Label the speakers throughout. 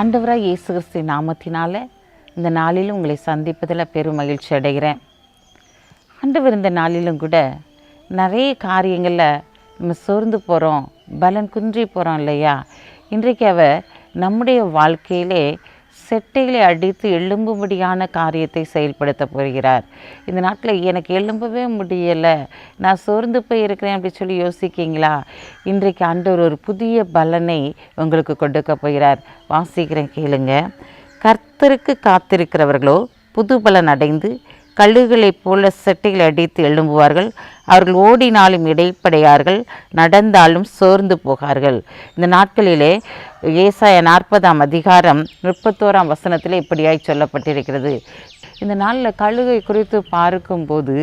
Speaker 1: ஆண்டவராக இயேசு கிறிஸ்து நாமத்தினால் இந்த நாளிலும் உங்களை சந்திப்பதில் பெரும் மகிழ்ச்சி அடைகிறேன். ஆண்டவர் இந்த நாளிலும் கூட நிறைய காரியங்களில் நம்ம சோர்ந்து போகிறோம் பலன் குன்றி போகிறோம் இல்லையா? இன்றைக்கு அவர் நம்முடைய வாழ்க்கையிலே செட்டைகளை அடித்து எழும்பும்படியான காரியத்தை செயல்படுத்த போகிறார். இந்த நாட்டில் எனக்கு எழும்பவே முடியலை. நான் சோர்ந்து போய் இருக்கிறேன் அப்படி சொல்லி யோசிக்கிங்களா? இன்றைக்கு ஆண்டவர் ஒரு புதிய பலனை உங்களுக்கு கொடுக்க போகிறார். வாசிக்கிறேன் கேளுங்க. கர்த்தருக்கு காத்திருக்கிறவர்களோ புது பலன் அடைந்து கழுகுகளைப் போல செட்டைகளை அடித்து எழும்புவார்கள். அவர்கள் ஓடினாலும் இடைப்படையார்கள் நடந்தாலும் சோர்ந்து போகார்கள். இந்த நாட்களிலே ஏசாய நாற்பதாம் அதிகாரம் முப்பத்தோராம் வசனத்தில் இப்படியாய் சொல்லப்பட்டிருக்கிறது. இந்த நாளில் கழுகை குறித்து பார்க்கும்போது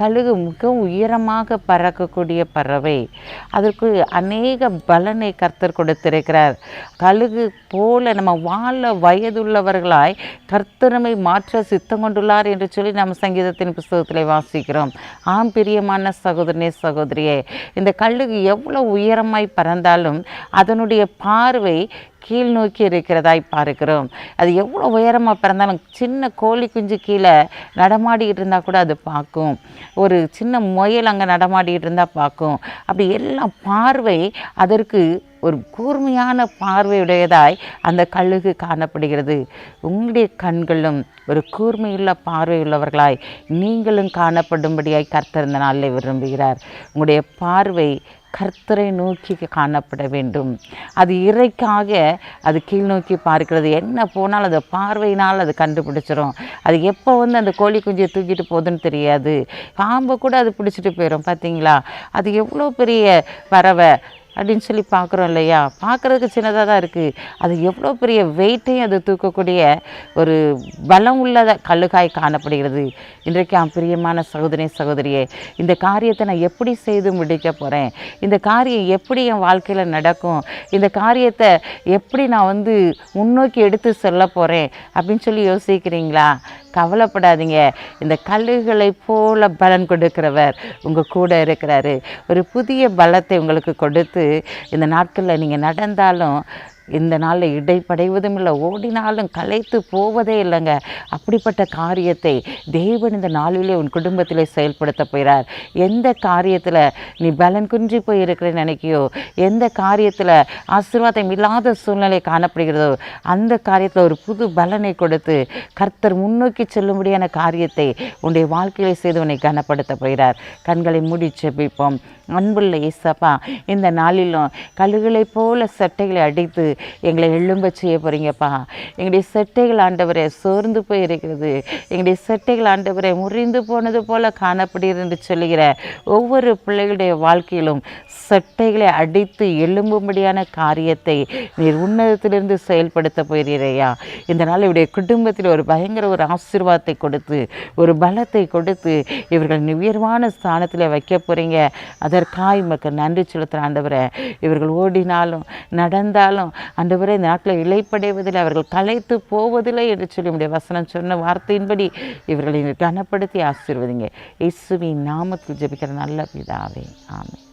Speaker 1: கழுகு மிகவும் உயரமாக பறக்கக்கூடிய பறவை. அதற்கு அநேக பலனை கர்த்தர் கொடுத்திருக்கிறார். கழுகு போல நம்ம வாழ வயதுள்ளவர்களாய் கர்த்தரமை மாற்ற சித்தம் கொண்டுள்ளார் என்று சொல்லி நம்ம சங்கீதத்தின் புஸ்தகத்தில் வாசிக்கிறோம். ஆம் பிரியமான சகோதரனே சகோதரியே இந்த கழுகு எவ்வளோ உயரமாய் பறந்தாலும் அதனுடைய பார்வை கீழ் நோக்கி இருக்கிறதாய் பார்க்கிறோம். அது எவ்வளோ உயரமாக பிறந்தாலும் சின்ன கோழி குஞ்சு கீழே நடமாடிக்கிட்டு இருந்தால் கூட அது பார்க்கும். ஒரு சின்ன முயல் அங்கே நடமாடிக்கிட்டு இருந்தால் பார்க்கும். அப்படி எல்லாம் பார்வை அதற்கு ஒரு கூர்மையான பார்வையுடையதாய் அந்த கழுகு காணப்படுகிறது. உங்களுடைய கண்களும் ஒரு கூர்மையுள்ள பார்வையுள்ளவர்களாய் நீங்களும் காணப்படும்படியாய் கர்த்தர் இந்த நாளில் விரும்புகிறார். உங்களுடைய பார்வை கர்த்தரை நோக்கி காணப்பட வேண்டும். அது இறைக்காக அது கீழ் நோக்கி பார்க்கிறது. என்ன போனாலும் அது பார்வையினால் அது கண்டுபிடிச்சிரும். அது எப்போ வந்து அந்த கோழி குஞ்சியை தூக்கிட்டு போகுதுன்னு தெரியாது. பாம்பை கூட அது பிடிச்சிட்டு போயிடும் பார்த்தீங்களா அது எவ்வளோ பெரிய பறவை. அப்படின்னு சொல்லி பார்க்குறோம் இல்லையா? பார்க்குறதுக்கு சின்னதாக தான் இருக்குது அது எவ்வளோ பெரிய வெயிட்டையும் அது தூக்கக்கூடிய ஒரு பலம் உள்ளத கல்லுகாய் காணப்படுகிறது. இன்றைக்கு ஆம் பிரியமான சகோதரி சகோதரியே இந்த காரியத்தை நான் எப்படி செய்து முடிக்க போகிறேன் இந்த காரியம் எப்படி என் வாழ்க்கையில் நடக்கும்? இந்த காரியத்தை எப்படி நான் வந்து முன்னோக்கி எடுத்து சொல்ல போகிறேன் அப்படின்னு சொல்லி யோசிக்கிறீங்களா? கவலைப்படாதீங்க. இந்த கல்லுகளை போல பலன் கொடுக்கிறவர் உங்கள் கூட இருக்கிறாரு. ஒரு புதிய பலத்தை உங்களுக்கு கொடுத்து இந்த நாட்களில் நீங்கள் நடந்தாலும் இந்த நாளில் இடைப்படைவதும் இல்லை. ஓடினாலும் கலைத்து போவதே இல்லைங்க. அப்படிப்பட்ட காரியத்தை தேவன் இந்த நாளிலே உன் குடும்பத்திலே செயல்படுத்த போகிறார். எந்த காரியத்தில் நீ பலன் குன்றி போய் இருக்கிறேன்னு நினைக்கியோ எந்த காரியத்தில் ஆசீர்வாதம் இல்லாத சூழ்நிலை காணப்படுகிறதோ அந்த காரியத்தில் ஒரு புது பலனை கொடுத்து கர்த்தர் முன்னோக்கி செல்லும்படியான காரியத்தை உன்னுடைய வாழ்க்கையிலே செய்து உன்னை கனப்படுத்த போகிறார். கண்களை மூடி செபிப்போம் அன்புள்ள இசப்பா இந்த நாளிலும் கழுகளை போல சட்டைகளை அடித்து எங்களை எழும்ப செய்ய போகிறீங்கப்பா எங்களுடைய சட்டைகள் ஆண்டவரை சோர்ந்து போய் இருக்கிறது எங்களுடைய சட்டைகள் ஆண்டவரை முறிந்து போனது போல காணப்படுகிறது என்று சொல்லுகிற ஒவ்வொரு பிள்ளைகளுடைய வாழ்க்கையிலும் சட்டைகளை அடித்து எழும்பும்படியான காரியத்தை நீர் உன்னதத்திலிருந்து செயல்படுத்த போகிறீரையா. இந்த நாள் இவருடைய குடும்பத்தில் ஒரு பயங்கர ஒரு ஆசீர்வாதத்தை கொடுத்து ஒரு பலத்தை கொடுத்து இவர்கள் உயர்வான ஸ்தானத்தில் வைக்க போகிறீங்க அதற்காய் மக்கள் நன்றி செலுத்துகிற ஆண்டவரை. இவர்கள் ஓடினாலும் நடந்தாலும் அன்றுவரை இந்த நாட்டில் இழைப்படைவதில்லை அவர்கள் கலைத்து போவதில்லை என்று சொல்லி உடைய வசனம் சொன்ன வார்த்தையின்படி இவர்களை கனப்படுத்தி ஆசீர்வதிங்க. இயேசுவின் நாமத்தில் ஜெபிக்கிற நல்ல பிதாவே. ஆமை